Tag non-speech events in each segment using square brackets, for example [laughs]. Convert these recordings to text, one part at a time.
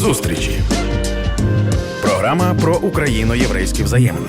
Зустрічі. Програма про україно-єврейські взаємини.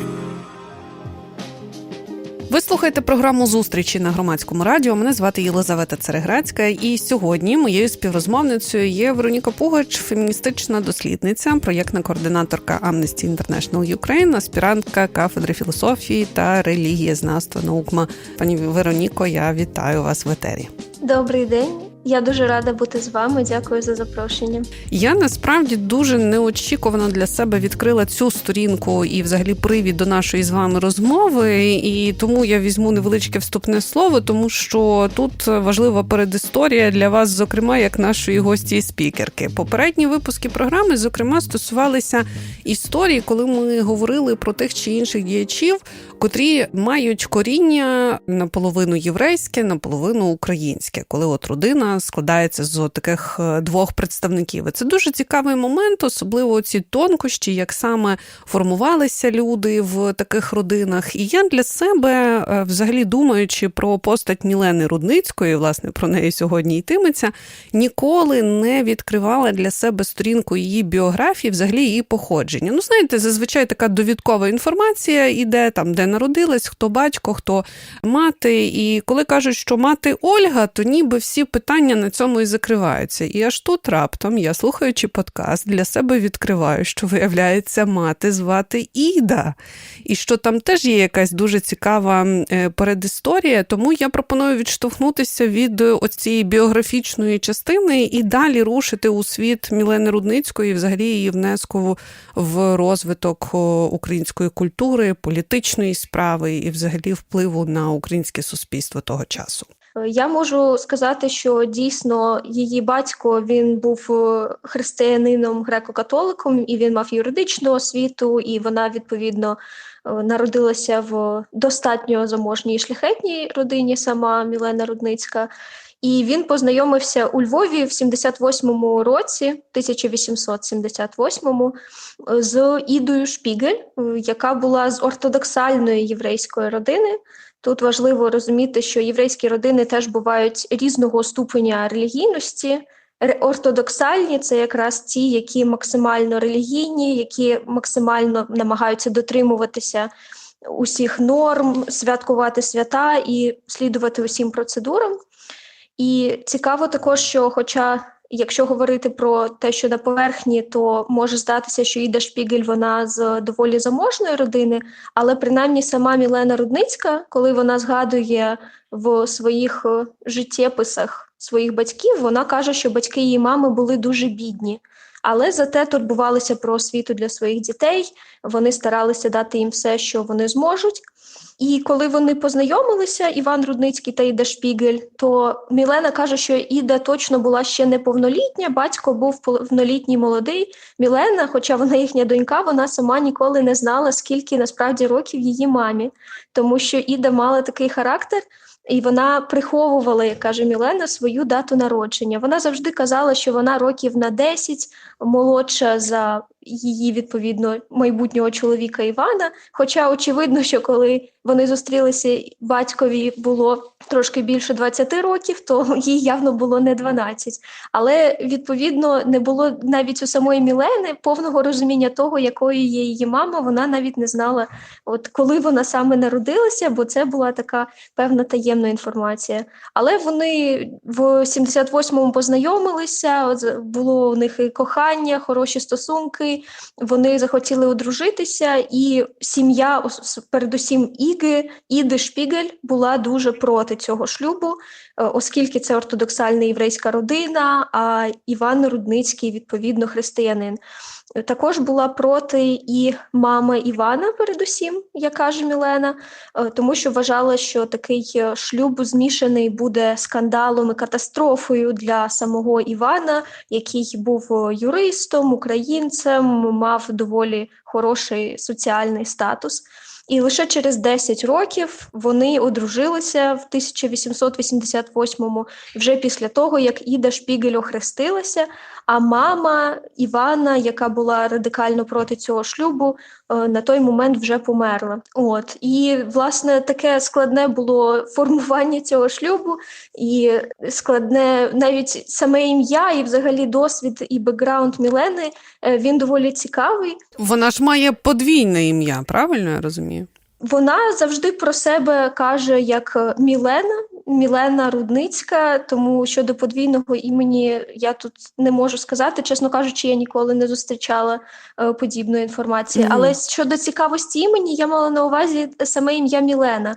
Ви слухаєте програму зустрічі на громадському радіо. Мене звати Єлизавета Цереграцька. І сьогодні моєю співрозмовницею є Вероніка Пугач, феміністична дослідниця, проєктна координаторка Amnesty International Ukraine, аспірантка кафедри філософії та релігієзнавства наукма. Пані Вероніко, я вітаю вас в етері. Добрий день. Я дуже рада бути з вами. Дякую за запрошення. Я насправді дуже неочікувано для себе відкрила цю сторінку і, взагалі, привід до нашої з вами розмови. І тому я візьму невеличке вступне слово, тому що тут важлива передісторія для вас, зокрема, як нашої гості і спікерки. Попередні випуски програми, зокрема, стосувалися історії, коли ми говорили про тих чи інших діячів, котрі мають коріння наполовину єврейське, наполовину українське, коли от родина складається з таких е, двох представників. І Це дуже цікавий момент, особливо ці тонкощі, як саме формувалися люди в таких родинах. І я для себе, е, взагалі думаючи про постать Мілени Рудницької, власне, про неї сьогодні йтиметься, ніколи не відкривала для себе сторінку її біографії, взагалі її походження. Ну, знаєте, зазвичай така довідкова інформація іде там, де народилась, хто батько, хто мати. І коли кажуть, що мати Ольга, то ніби всі питання на цьому і закриваються. І аж тут раптом я, слухаючи подкаст, для себе відкриваю, що виявляється мати звати Іда, і що там теж є якась дуже цікава е, передісторія. Тому я пропоную відштовхнутися від оцієї біографічної частини і далі рушити у світ Мілени Рудницької, взагалі її внеску в розвиток української культури, політичної справи і, взагалі, впливу на українське суспільство того часу. Я можу сказати, що дійсно її батько він був християнином греко-католиком, і він мав юридичну освіту, і вона відповідно народилася в достатньо заможній шляхетній родині, сама Мілена Рудницька. І він познайомився у Львові в 78-му році, 1878-му, з Ідою Шпігель, яка була з ортодоксальної єврейської родини. Тут важливо розуміти, що єврейські родини теж бувають різного ступеня релігійності. Ортодоксальні це якраз ті, які максимально релігійні, які максимально намагаються дотримуватися усіх норм, святкувати свята і слідувати усім процедурам. І цікаво також, що, хоча, якщо говорити про те, що на поверхні, то може здатися, що Іда Шпігель вона з доволі заможної родини, але принаймні сама Мілена Рудницька, коли вона згадує в своїх життєписах своїх батьків, вона каже, що батьки її мами були дуже бідні. Але зате турбувалися про освіту для своїх дітей, вони старалися дати їм все, що вони зможуть. І коли вони познайомилися, Іван Рудницький та Іда Шпігель, то Мілена каже, що Іда точно була ще неповнолітня, батько був повнолітній молодий. Мілена, хоча вона їхня донька, вона сама ніколи не знала, скільки насправді років її мамі, тому що Іда мала такий характер. І вона приховувала, як каже Мілена, свою дату народження. Вона завжди казала, що вона років на 10 молодша за її відповідно майбутнього чоловіка Івана. Хоча очевидно, що коли вони зустрілися, батькові було трошки більше 20 років, то їй явно було не 12. Але відповідно не було навіть у самої Мілени повного розуміння того, якою є її мама. Вона навіть не знала, от коли вона саме народилася, бо це була така певна таємна інформація. Але вони в 78-му познайомилися. От було у них і кохання, хороші стосунки. Вони захотіли одружитися, і сім'я, передусім Іги, Іди Шпігель, була дуже проти цього шлюбу, оскільки це ортодоксальна єврейська родина, а Іван Рудницький, відповідно, християнин. Також була проти і мама Івана, передусім, як каже Мілена, тому що вважала, що такий шлюб змішаний буде скандалом і катастрофою для самого Івана, який був юристом, українцем, мав доволі хороший соціальний статус. І лише через 10 років вони одружилися в 1888-му, вже після того, як Іда Шпігель охрестилася. А мама Івана, яка була радикально проти цього шлюбу, е, на той момент вже померла. От і власне таке складне було формування цього шлюбу, і складне навіть саме ім'я, і взагалі досвід і бекграунд Мілени е, він доволі цікавий. Вона ж має подвійне ім'я, правильно я розумію? Вона завжди про себе каже як е, Мілена, Мілена Рудницька. Тому щодо подвійного імені я тут не можу сказати. Чесно кажучи, я ніколи не зустрічала е, подібної інформації. Мгм. Але щодо цікавості імені, я мала на увазі саме ім'я Мілена,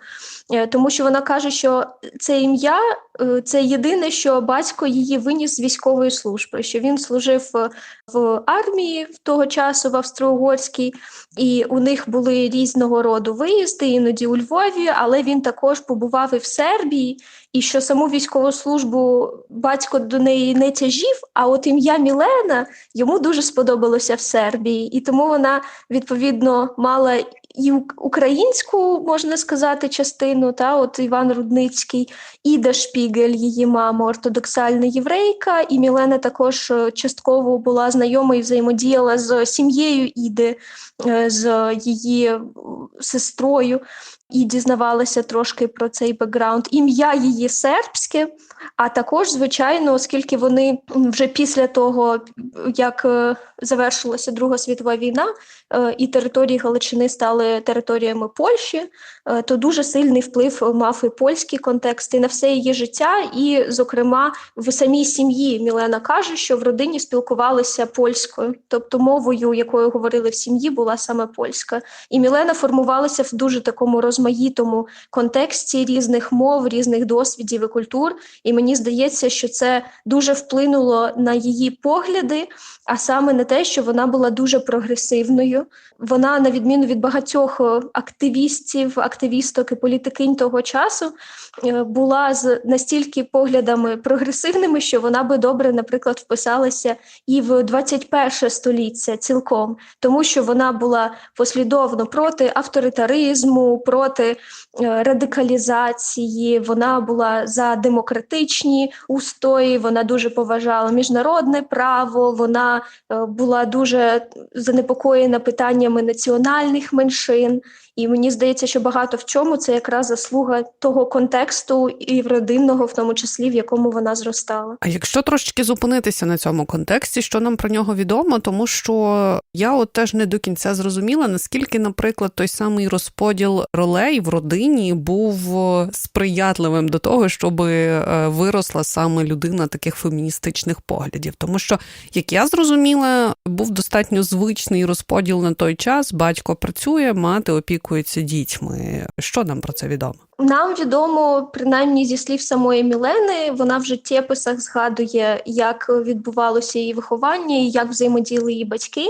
Е, тому що вона каже, що це ім'я це єдине, що батько її виніс з військової служби, що він служив е, в армії в того часу в Австро-Угорській, і у них були різного роду виїзди, іноді у Львові, але він також побував і в Сербії, і що саму військову службу батько до неї не тяжів, а от ім'я Мілена йому дуже сподобалося в Сербії, і тому вона відповідно мала і ук- українську, можна сказати, частину, та от Іван Рудницький, Іда Шпігель, її мама, ортодоксальна єврейка, і Мілена також е, частково була знайома і взаємодіяла з сім'єю Іди, е, з її е, сестрою, і дізнавалася трошки про цей бекграунд. Ім'я її сербське, а також, звичайно, оскільки вони вже після того, як е, завершилася Друга світова війна, е, і території Галичини стали територіями Польщі, е, то дуже сильний вплив мав і польський контекст і на все її життя. І, зокрема, в самій сім'ї Мілена каже, що в родині спілкувалися польською, тобто мовою, якою говорили в сім'ї, була саме польська. І Мілена формувалася в дуже такому розмаїтому контексті різних мов, різних досвідів і культур. І мені здається, що це дуже вплинуло на її погляди, а саме на те, що вона була дуже прогресивною. Вона, на відміну від багатьох активістів, активісток і політикинь того часу, е, була з настільки поглядами прогресивними, що вона би добре, наприклад, вписалася і в 21 століття цілком, тому що вона була послідовно проти авторитаризму, проти е, радикалізації. Вона була за демократичні устої. Вона дуже поважала міжнародне право. Вона е, була дуже занепокоєна питаннями національних меншин. І мені здається, що багато в чому це якраз заслуга того контексту і родинного, в тому числі в якому вона зростала. А якщо трошечки зупинитися на цьому контексті, що нам про нього відомо, тому що я от теж не до кінця зрозуміла, наскільки, наприклад, той самий розподіл ролей в родині був е, сприятливим до того, щоб е, виросла саме людина таких феміністичних поглядів. Тому що, як я зрозуміла, був достатньо звичний розподіл на той час: батько працює, мати опікується дітьми. Що нам про це відомо? Нам відомо, принаймні зі слів самої Мілени, вона в життєписах згадує, як відбувалося її виховання і як взаємодіяли її батьки.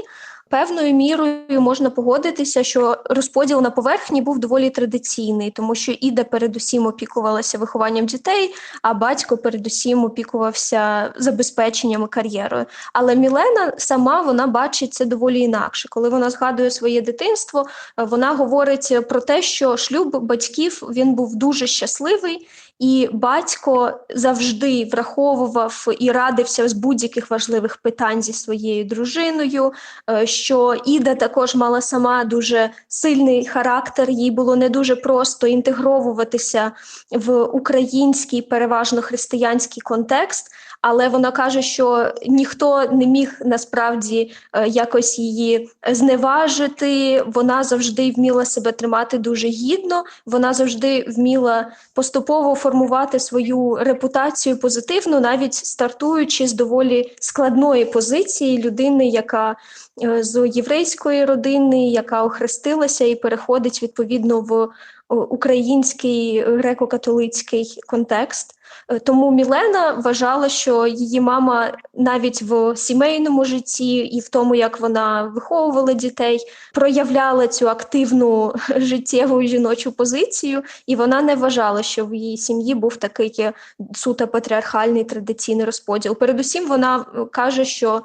Певною мірою можна погодитися, що розподіл на поверхні був доволі традиційний, тому що Іда передусім опікувалася вихованням дітей, а батько передусім опікувався забезпеченням і кар'єрою. Але Мілена сама вона бачить це доволі інакше. Коли вона згадує своє дитинство, вона говорить про те, що шлюб батьків він був дуже щасливий. І батько завжди враховував і радився з будь-яких важливих питань зі своєю дружиною. е, Що Іда також мала сама дуже сильний характер, їй було не дуже просто інтегровуватися в український, переважно християнський контекст. Але вона каже, що ніхто не міг насправді е, якось її зневажити. Вона завжди вміла себе тримати дуже гідно. Вона завжди вміла поступово формувати свою репутацію позитивну, навіть стартуючи з доволі складної позиції людини, яка е, з єврейської родини, яка охрестилася і переходить відповідно в український греко-католицький контекст. Е, Тому Мілена вважала, що її мама навіть в сімейному житті і в тому, як вона виховувала дітей, проявляла цю активну [laughs] життєву жіночу позицію, і вона не вважала, що в її сім'ї був такий суто патріархальний традиційний розподіл. Передусім, вона е, каже, що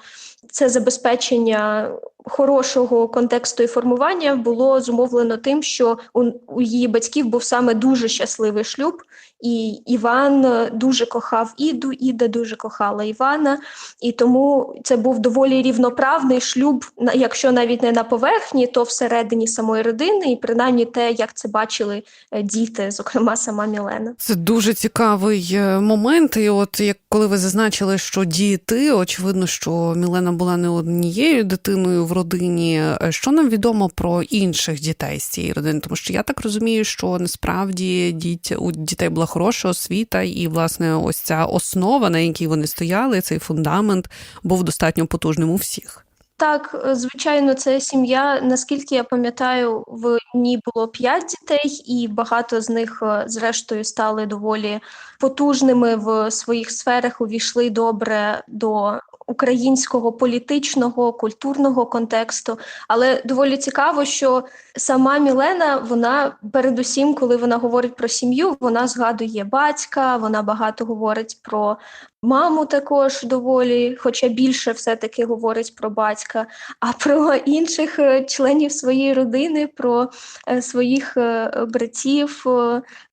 це забезпечення хорошого контексту і формування було зумовлено тим, що у, її батьків був саме дуже щасливий шлюб, і Іван е, дуже кохав Іду, Іда дуже кохала Івана, і тому це був доволі рівноправний шлюб, якщо навіть не на поверхні, то всередині самої родини, і принаймні те, як це бачили е, діти, зокрема сама Мілена. Це дуже цікавий е, момент. І от як коли ви зазначили, що діти, очевидно, що Мілена була не однією дитиною в родині. Е, Що нам відомо про інших дітей з цієї родини? Тому що я так розумію, що насправді діть, у дітей була хороша освіта, і власне ось ця основа, на якій вони стояли, цей фундамент був достатньо потужним у всіх. Так, звичайно, це сім'я. Наскільки я пам'ятаю, в ній було п'ять дітей, і багато з них, е, зрештою, стали доволі потужними в своїх сферах, увійшли добре до українського політичного, культурного контексту. Але доволі цікаво, що сама Мілена, вона передусім, коли вона говорить про сім'ю, вона згадує батька, вона багато говорить про маму також доволі, хоча більше все-таки говорить про батька, а про інших е, членів своєї родини, про е, своїх е, братів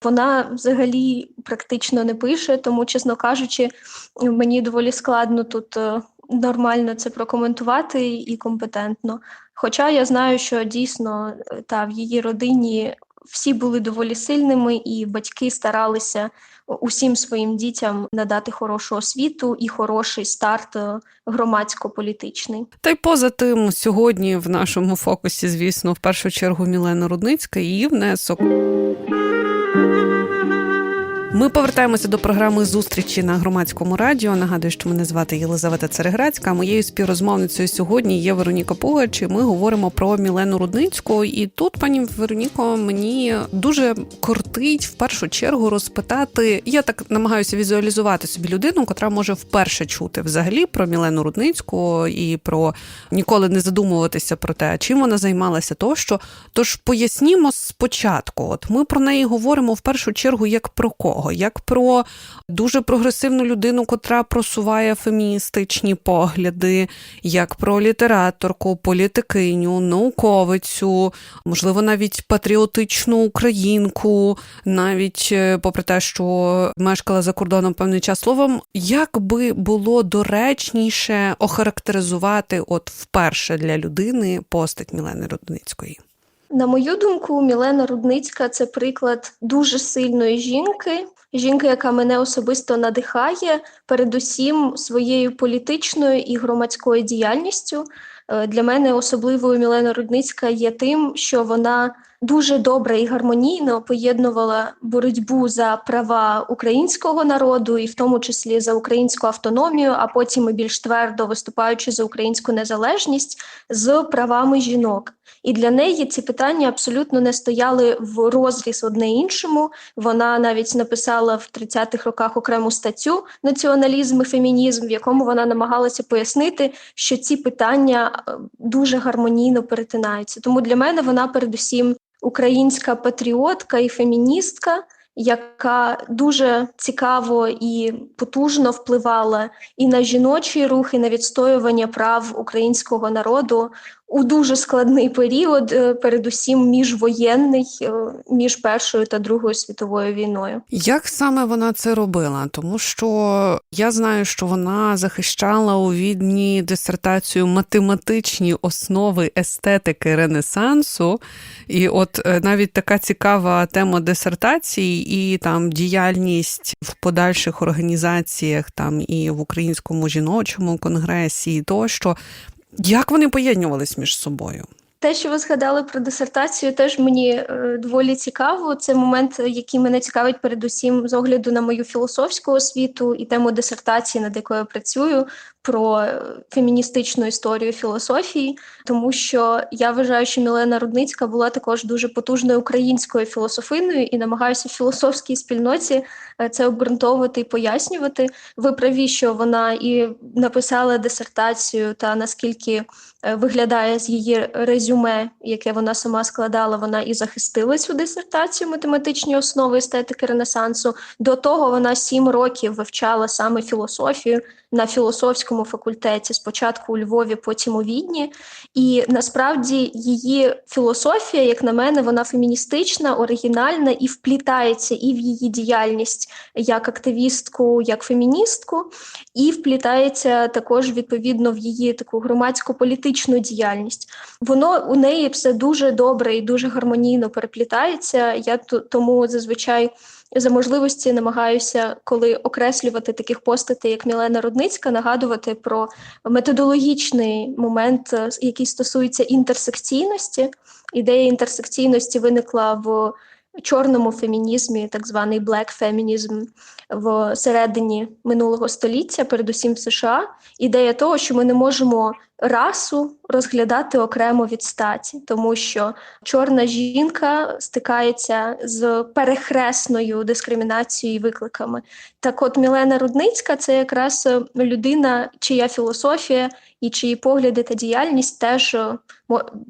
вона взагалі практично не пише, тому, чесно кажучи, мені доволі складно тут нормально це прокоментувати і компетентно. Хоча я знаю, що дійсно е, та в її родині всі були доволі сильними, і батьки старалися усім своїм дітям надати хорошу освіту і хороший старт е, громадсько-політичний. Та й поза тим, сьогодні в нашому фокусі, звісно, в першу чергу Мілена Рудницька і її внесок. Ми повертаємося до програми зустрічі на громадському радіо. Нагадую, що мене звати Єлизавета Цереграцька. Моєю співрозмовницею сьогодні є Вероніка Пугач. і Ми говоримо про Мілену Рудницьку. І тут, пані Вероніко, мені дуже кортить в першу чергу розпитати. Я так намагаюся візуалізувати собі людину, котра може вперше чути взагалі про Мілену Рудницьку і про ніколи не задумуватися про те, чим вона займалася тощо. Тож пояснімо спочатку. От ми про неї говоримо в першу чергу як про кого? Як про дуже прогресивну людину, котра просуває феміністичні погляди, як про літераторку, політикиню, науковицю, можливо, навіть патріотичну українку, навіть е, попри те, що мешкала за кордоном певний час. Словом, як би було доречніше охарактеризувати, от вперше для людини постать Мілени Рудницької? На мою думку, Мілена Рудницька це приклад дуже сильної жінки, жінки, яка мене особисто надихає, передусім своєю політичною і громадською діяльністю. Е, Для мене особливою Мілена Рудницька є тим, що вона дуже добре і гармонійно поєднувала боротьбу за права українського народу, і в тому числі за українську автономію, а потім і більш твердо виступаючи за українську незалежність з правами жінок. І для неї ці питання абсолютно не стояли в розріз одне іншому. Вона навіть написала в 30-х роках окрему статтю Націоналізм і фемінізм, в якому вона намагалася пояснити, що ці питання е, дуже гармонійно перетинаються. Тому для мене вона передусім українська патріотка і феміністка, яка дуже цікаво і потужно впливала і на жіночий рух, і на відстоювання прав українського народу у дуже складний період, е, передусім міжвоєнний, е, між Першою та Другою світовою війною. Як саме вона це робила? Тому що я знаю, що вона захищала у відні дисертацію математичні основи естетики Ренесансу, і от е, навіть така цікава тема дисертації і там діяльність в подальших організаціях, там і в українському жіночому конгресі, і тощо. Як вони поєднувались між собою? Те, що ви згадали про дисертацію, теж мені е, доволі цікаво. Це момент, який мене цікавить передусім з огляду на мою філософську освіту і тему дисертації, над якою я працюю, про феміністичну історію філософії, тому що я вважаю, що Мілена Рудницька була також дуже потужною українською філософиною і намагаюся в філософській спільноті е, це обґрунтовувати і пояснювати. Ви праві, що вона і написала дисертацію, та наскільки е, виглядає з її резюме, яке вона сама складала, вона і захистила цю дисертацію математичні основи естетики Ренесансу. До того вона сім років вивчала саме філософію на філософському філософському факультеті, спочатку у Львові, потім у Відні. І насправді її філософія, як на мене, вона феміністична, оригінальна і вплітається і в її діяльність як активістку, як феміністку, і вплітається також відповідно в її таку громадсько-політичну діяльність. Воно у неї все дуже добре і дуже гармонійно переплітається. Я тому зазвичай за можливості намагаюся, коли окреслювати таких постатей, як Мілена Рудницька, нагадувати про методологічний момент, е, який стосується інтерсекційності. Ідея інтерсекційності виникла в чорному фемінізмі, так званий black feminism, в середині минулого століття, передусім в США. Ідея того, що ми не можемо расу розглядати окремо від статі, тому що чорна жінка стикається з перехресною дискримінацією і викликами. Так, от Мілена Рудницька це якраз людина, чия філософія і чиї погляди та діяльність теж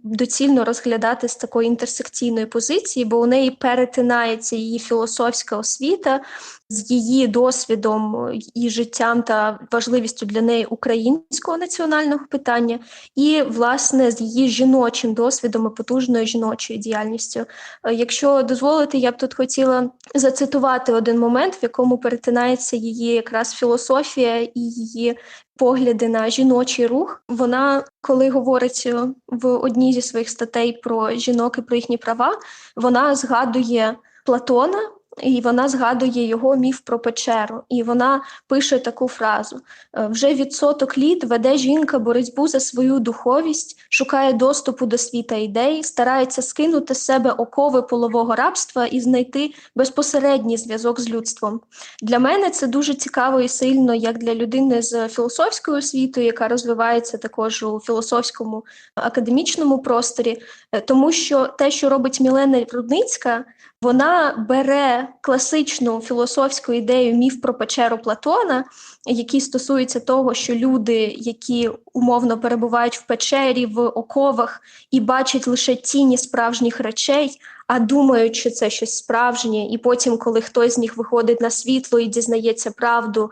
доцільно розглядати з такої інтерсекційної позиції, бо у неї перетинається її філософська освіта з її досвідом і життям та важливістю для неї українського національного питання, і власне з її жіночим досвідом і потужною жіночою діяльністю. Якщо дозволити, я б тут хотіла зацитувати один момент, в якому перетинається її якраз філософія і її погляди на жіночий рух. Вона, коли говорить в одній зі своїх статей про жінок і про їхні права, вона згадує Платона. І вона згадує його міф про печеру, і вона пише таку фразу: вже відсоток літ веде жінка боротьбу за свою духовість, шукає доступу до світа ідей, старається скинути з себе окови полового рабства і знайти безпосередній зв'язок з людством. Для мене це дуже цікаво і сильно, як для людини з філософською освітою, яка розвивається також у філософському академічному просторі, тому що те, що робить Мілена Рудницька, вона бере класичну філософську ідею міф про печеру Платона, який стосується того, що люди, які умовно перебувають в печері, в оковах і бачать лише тіні справжніх речей, а думають, що це щось справжнє, і потім, коли хтось з них виходить на світло і дізнається правду,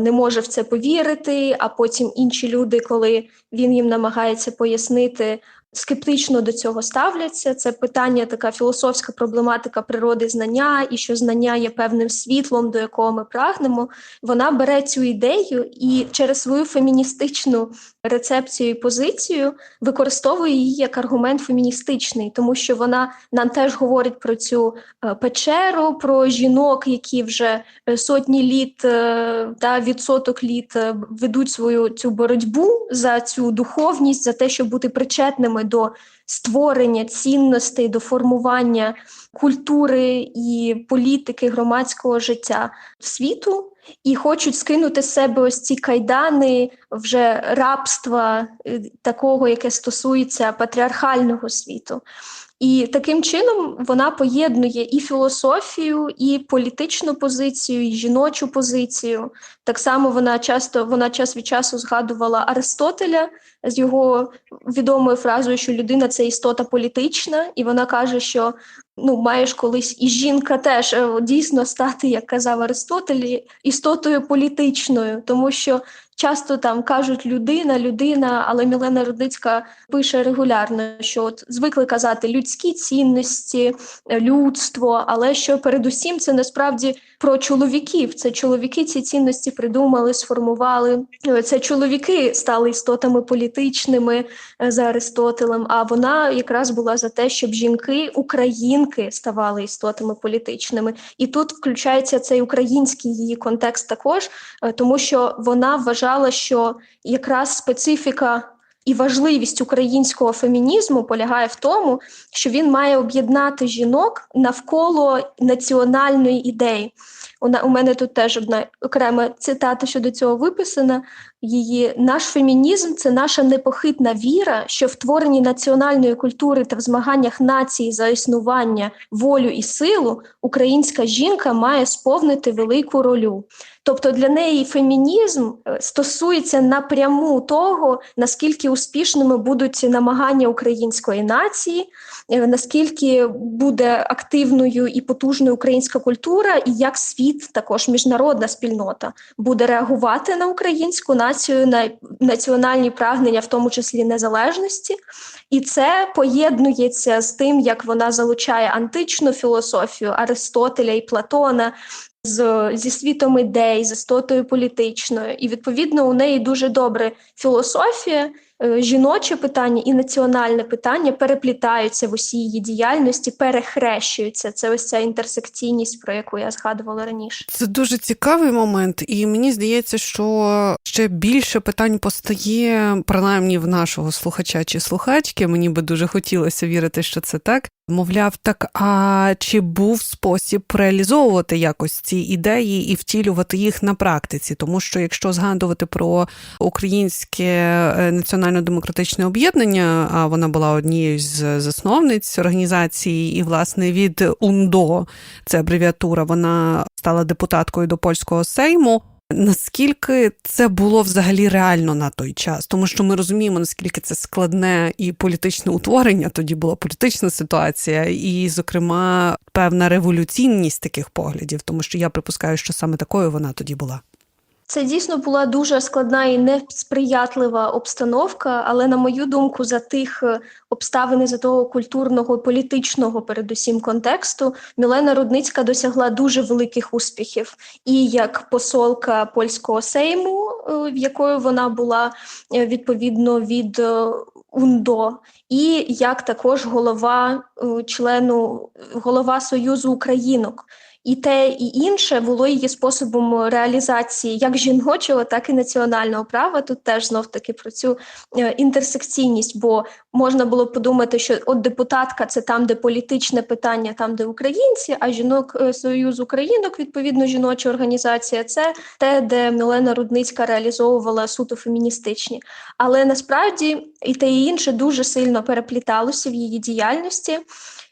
не може в це повірити. А потім інші люди, коли він їм намагається пояснити. Скептично до цього ставляться. Це питання, така філософська проблематика природи знання, і що знання є певним світлом, до якого ми прагнемо. Вона бере цю ідею і через свою феміністичну рецепцію і позицію використовує її як аргумент феміністичний, тому що вона нам теж говорить про цю печеру, про жінок, які вже сотні літ та відсоток літ ведуть свою цю боротьбу за цю духовність, за те, щоб бути причетними до створення цінностей, до формування культури і політики громадського життя світу. І хочуть скинути з себе ось ці кайдани вже рабства, такого, яке стосується патріархального світу. І таким чином вона поєднує і філософію, і політичну позицію, і жіночу позицію. Так само вона часто вона час від часу згадувала Аристотеля з його відомою фразою, що людина це істота політична, і вона каже, що ну маєш колись і жінка теж дійсно стати, як казав Аристотель, істотою політичною, тому що часто там кажуть людина, людина, але Мілена Рудицька пише регулярно, що от звикли казати людські цінності, людство, але що передусім це насправді про чоловіків. Це чоловіки ці цінності придумали, сформували. Це чоловіки стали істотами політичними за Аристотелем. А вона якраз була за те, щоб жінки, українки ставали істотами політичними. І тут включається цей український її контекст також, тому що вона вважала, що якраз специфіка. І важливість українського фемінізму полягає в тому, що він має об'єднати жінок навколо національної ідеї. У мене тут теж одна окрема цитата щодо цього виписана. Її наш фемінізм це наша непохитна віра, що в творенні національної культури та в змаганнях нації за існування, волю і силу українська жінка має сповнити велику роль. Тобто для неї фемінізм е, стосується напряму того, наскільки успішними будуть намагання української нації, е, наскільки буде активною і потужною українська культура, і як світ, також міжнародна спільнота, буде реагувати на українську націю, на національні прагнення, в тому числі незалежності. І це поєднується з тим, як вона залучає античну філософію Аристотеля і Платона. З, зі світом ідей, з істотою політичною, і відповідно у неї дуже добре філософія, жіноче питання і національне питання переплітаються в усій її діяльності, перехрещуються. Це ось ця інтерсекційність, про яку я згадувала раніше. Це дуже цікавий момент, і мені здається, що ще більше питань постає, принаймні в нашого слухача чи слухачки. Мені би дуже хотілося вірити, що це так. Мовляв, так а чи був спосіб реалізовувати якось ці ідеї і втілювати їх на практиці? Тому що якщо згадувати про українське е, національно-демократичне об'єднання, а вона була однією з засновниць організації, і власне від УНДО, це абревіатура, вона стала депутаткою до польського сейму. Наскільки це було взагалі реально на той час? Тому що ми розуміємо, наскільки це складне і політичне утворення, тоді була політична ситуація, і, зокрема, певна революційність таких поглядів, тому що я припускаю, що саме такою вона тоді була. Це дійсно була дуже складна і несприятлива обстановка, але на мою думку, за тих е, обставин, за того культурного політичного, передусім контексту, Мілена Рудницька досягла дуже великих успіхів. І як посолка польського сейму, е, в якою вона була е, відповідно від УНДО, і як також голова члену голова Союзу Українок. І те, і інше було її способом реалізації як жіночого, так і національного права. Тут теж знов таки про цю е, інтерсекційність, бо можна було подумати, що от депутатка це там, де політичне питання, там де українці, а жінок е, Союз Українок, відповідно, жіноча організація, це те, де Мілена Рудницька реалізовувала суто феміністичні. Але насправді і те, і інше дуже сильно перепліталося в її діяльності.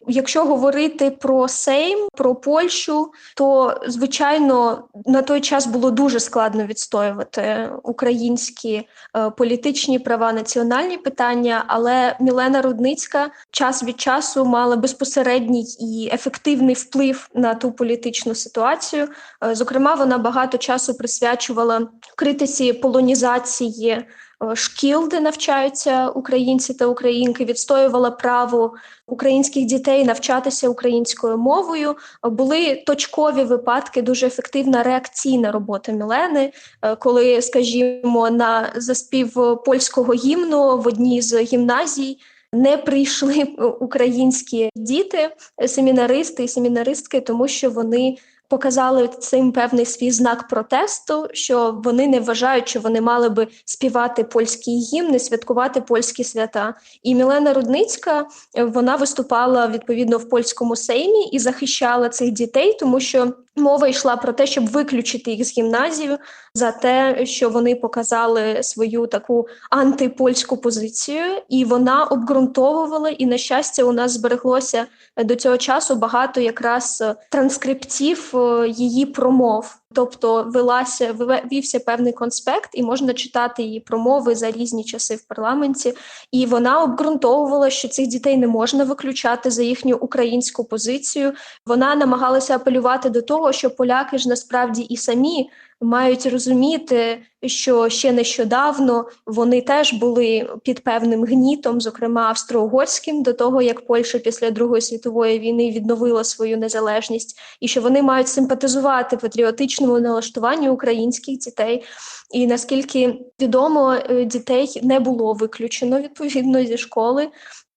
Якщо говорити про Сейм, про Польщу, то звичайно на той час було дуже складно відстоювати українські е, політичні права, національні питання. Але Мілена Рудницька час від часу мала безпосередній і ефективний вплив на ту політичну ситуацію. Е, зокрема, вона багато часу присвячувала критиці полонізації. Е, Шкіл, де навчаються українці та українки, відстоювала право українських дітей навчатися українською мовою. Були точкові випадки, дуже ефективна реакційна робота Мілени, е, коли, скажімо, на заспів польського гімну в одній з гімназій. Не прийшли українські діти, семінаристи і семінаристки, тому що вони показали цим певний свій знак протесту, що вони не вважають, що вони мали би співати польські гімни, святкувати польські свята. І Мілена Рудницька вона виступала відповідно в польському сеймі і захищала цих дітей, тому що мова йшла про те, щоб виключити їх з гімназію за те, що вони показали свою таку антипольську позицію, і вона обґрунтовувала. І на щастя, у нас збереглося до цього часу багато якраз транскриптів е, її промов. Тобто велася вівся певний конспект, і можна читати її промови за різні часи в парламенті. І вона обґрунтовувала, що цих дітей не можна виключати за їхню українську позицію. Вона намагалася апелювати до того, що поляки ж насправді і самі мають розуміти, що ще нещодавно вони теж були під певним гнітом, зокрема австро-угорським, до того як Польща після Другої світової війни відновила свою незалежність, і що вони мають симпатизувати патріотичному налаштуванню українських дітей. І наскільки відомо, е, дітей не було виключено відповідно зі школи.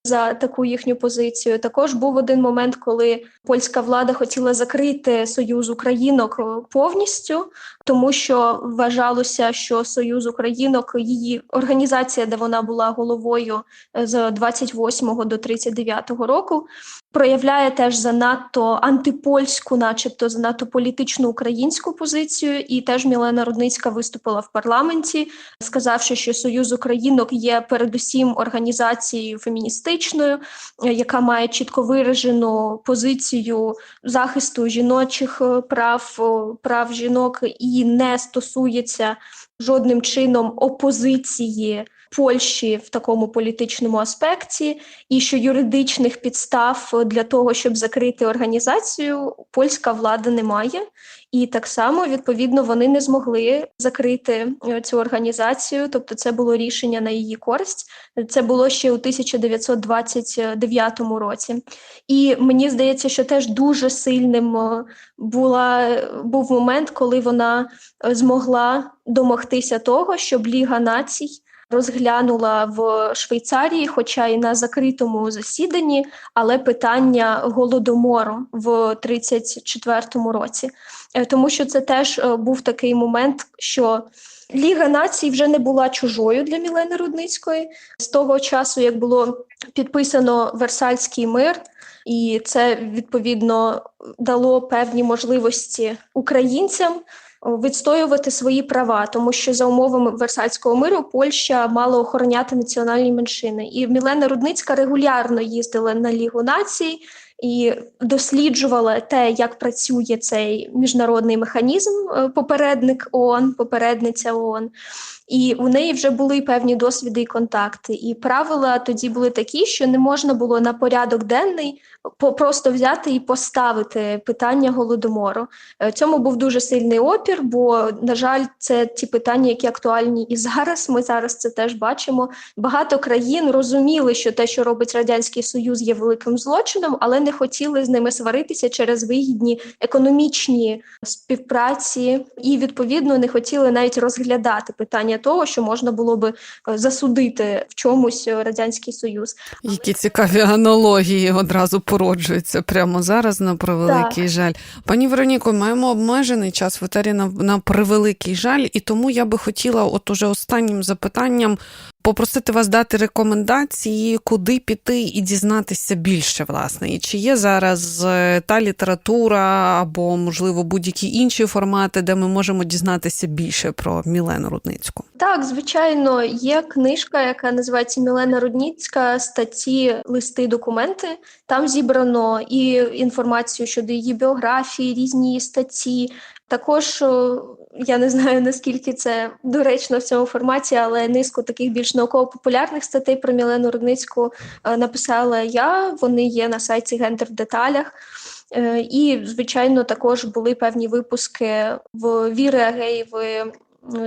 За таку їхню позицію також був один момент, коли польська влада хотіла закрити союз українок е, повністю, тому що вважалося, що союз українок, її організація, де вона була головою е, з 28 до 39 року, проявляє теж занадто антипольську, начебто занадто політичну українську позицію. І теж Мілена Рудницька виступила в парламенті, сказавши, що союз українок є передусім організацією феміністичною, феміністичною, е, яка має чітко виражену позицію захисту жіночих е, прав, прав жінок і не стосується жодним чином опозиції Польщі в такому політичному аспекті, і що юридичних підстав для того, щоб закрити організацію, польська влада не має. І так само відповідно вони не змогли закрити е, цю організацію, тобто це було рішення на її користь. Це було ще у 1929 році. І мені здається, що теж дуже сильним е, була був момент, коли вона е, змогла домогтися того, щоб Ліга націй розглянула в Швейцарії, хоча й на закритому засіданні, але питання голодомору в 34-му році, Е, тому що це теж е, був такий момент, що Ліга націй вже не була чужою для Мілени Рудницької з того часу, як було підписано Версальський мир. І це відповідно дало певні можливості українцям відстоювати свої права, тому що за умовами Версальського миру Польща мала охороняти національні меншини. І Мілена Рудницька регулярно їздила на Лігу націй і досліджувала те, як працює цей міжнародний механізм, е, попередник ООН, попередниця ООН. І у неї вже були певні досвіди і контакти. І правила тоді були такі, що не можна було на порядок денний просто взяти і поставити питання голодомору. Е, Цьому був дуже сильний опір, бо, на жаль, це ті питання, які актуальні і зараз. Ми зараз це теж бачимо. Багато країн розуміли, що те, що робить радянський союз, є великим злочином, але не хотіли з ними сваритися через вигідні економічні співпраці, і відповідно не хотіли навіть розглядати питання того, що можна було би е, засудити в чомусь е, радянський союз. Які цікаві аналогії одразу породжуються прямо зараз на превеликий жаль. Пані Вероніко, маємо обмежений час в етері на, на превеликий жаль, і тому я би хотіла, от уже останнім запитанням, попросити вас дати рекомендації, куди піти і дізнатися більше, власне. І чи є зараз е, та література або, можливо, будь-які інші формати, де ми можемо дізнатися більше про Мілену Рудницьку? Так, звичайно, є книжка, яка називається Мілена Рудніцька, статті, листи, документи. Там зібрано і інформацію щодо її біографії, різні статті. Також я не знаю наскільки це доречно в цьому форматі, але низку таких більш науково-популярних статей про Мілену Рудницьку е, написала я. Вони є на сайті Гендер в деталях. Е, І, звичайно, також були певні випуски в Віри Агеєвої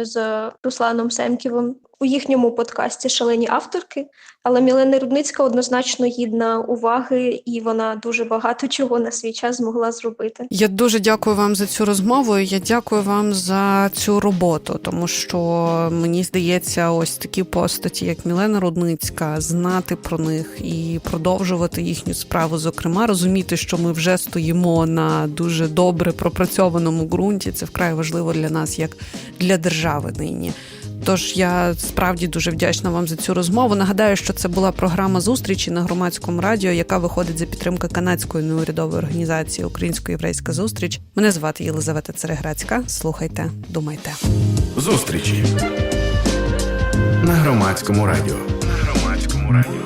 з Русланом Семківим у їхньому подкасті Шалені авторки. Але Мілена Рудницька однозначно гідна уваги, і вона дуже багато чого на свій час змогла зробити. Я дуже дякую вам за цю розмову. Я дякую вам за цю роботу, тому що мені здається, ось такі постаті, як Мілена Рудницька, знати про них і продовжувати їхню справу. Зокрема, розуміти, що ми вже стоїмо на дуже добре пропрацьованому ґрунті. Це вкрай важливо для нас, як для держави нині. Тож я справді дуже вдячна вам за цю розмову. Нагадаю, що це була програма зустрічі на громадському радіо, яка виходить за підтримки канадської неурядової організації Українсько-єврейська зустріч. Мене звати Єлизавета Цереграцька. Слухайте, думайте. Зустрічі на громадському радіо. На громадському радіо.